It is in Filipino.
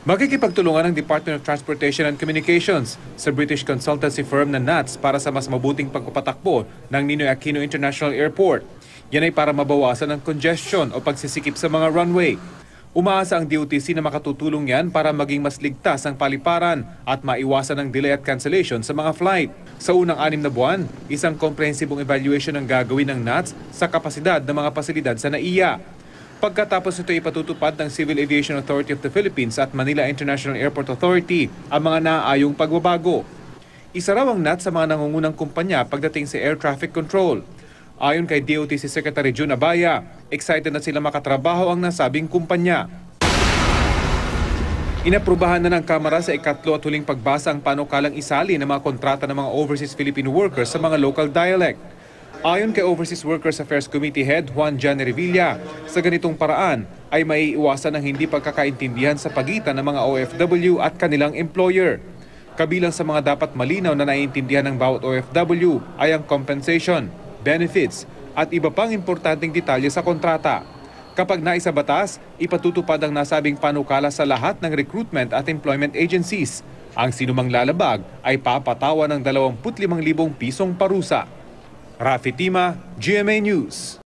Makikipagtulungan ng Department of Transportation and Communications sa British consultancy firm na NATS para sa mas mabuting pagpapatakbo ng Ninoy Aquino International Airport. Yan ay para mabawasan ang congestion o pagsisikip sa mga runway. Umaasa ang DOTC na makatutulong yan para maging mas ligtas ang paliparan at maiwasan ang delay at cancellation sa mga flight. Sa unang anim na buwan, isang komprehensibong evaluation ang gagawin ng NATS sa kapasidad ng mga pasilidad sa NAIA. Pagkatapos ito ipatutupad ng Civil Aviation Authority of the Philippines at Manila International Airport Authority ang mga naaayong pagbabago. Isa raw ang NAT sa mga nangungunang kumpanya pagdating sa air traffic control. Ayon kay DOTC Secretary June Abaya, excited na sila makatrabaho ang nasabing kumpanya. Inaprubahan na ng Kamara sa ikatlo at huling pagbasa ang panukalang isali ng mga kontrata ng mga overseas Filipino workers sa mga local dialect. Ayon kay Overseas Workers Affairs Committee Head Juan Jan Revilla, sa ganitong paraan ay maiiwasan ang hindi pagkakaintindihan sa pagitan ng mga OFW at kanilang employer. Kabilang sa mga dapat malinaw na naiintindihan ng bawat OFW ay ang compensation, benefits at iba pang importanteng detalye sa kontrata. Kapag naisa batas, ipatutupad ang nasabing panukala sa lahat ng recruitment at employment agencies. Ang sinumang lalabag ay papatawa ng 25,000 pisong parusa. Rafi Tima, GMA News.